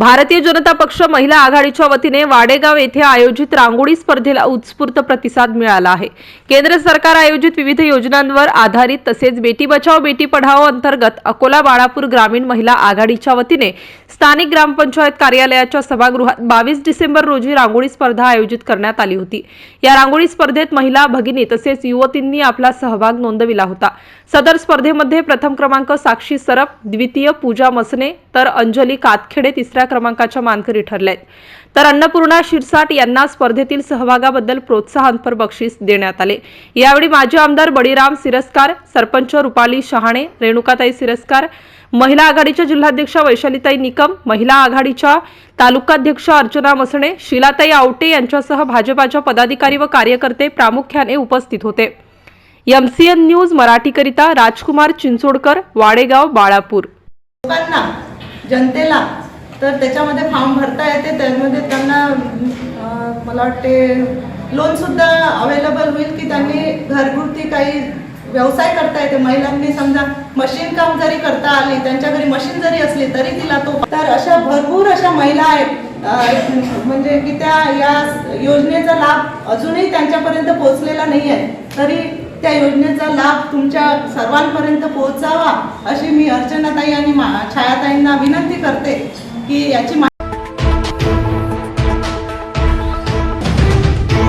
भारतीय जनता पक्ष महिला आघाडीच्या वतीने वाडेगाव येथे आयोजित रांगोळी स्पर्धेला उत्स्फूर्त प्रतिसाद मिळाला आहे. केंद्र सरकार आयोजित विविध योजनांवर आधारित तसेच बेटी बचाव बेटी पढाओ अंतर्गत अकोला बाळापूर ग्रामीण महिला आघाडीच्या वतीने स्थानिक ग्रामपंचायत कार्यालयाच्या सभागृहात बावीस डिसेंबर रोजी रांगोळी स्पर्धा आयोजित करण्यात आली होती. या रांगोळी स्पर्धेत महिला भगिनी तसेच युवतींनी आपला सहभाग नोंदविला होता. सदर स्पर्धेमध्ये प्रथम क्रमांक साक्षी सरप द्वितीय पूजा मसने तर अंजली कातखेडे तिसऱ्या क्रमांकाच्या मानकरी ठरल्या आहेत तर अन्नपूर्णा शिरसाट यांना स्पर्धेतील सहभागाबद्दल प्रोत्साहनपर बक्षीस देण्यात आले. यावेळी माजी आमदार बळीराम सिरस्कार सरपंच रुपाली शहाणे रेणुकाताई सिरस्कार महिला आघाडीच्या जिल्हाध्यक्षा वैशालीताई निकम महिला आघाडीच्या तालुकाध्यक्ष अर्चना मसणे शिलाताई आवटे यांच्यासह भाजपाच्या पदाधिकारी व कार्यकर्ते प्रामुख्याने उपस्थित होते. एमसीएन न्यूज मराठीकरिता राजकुमार चिंचोडकर वाडेगाव बाळापूर. लोकांना जनतेला तर त्याच्यामध्ये फॉर्म भरता येते त्यामध्ये त्यांना मला वाटते लोनसुद्धा अवेलेबल होईल की त्यांनी घरगुती काही व्यवसाय करता येते. महिलांनी समजा मशीन काम जरी करता आली त्यांच्या घरी मशीन जरी असली तरी तिला तो तर अशा भरपूर अशा महिला आहेत म्हणजे की त्या या योजनेचा लाभ अजूनही त्यांच्यापर्यंत पोहोचलेला नाही आहे तरी त्या योजनेचा लाभ तुमच्या सर्वांपर्यंत पोहोचावा अशी मी अर्चनाताई आणि मा- छायाताईंना विनंती करते. की याची मा-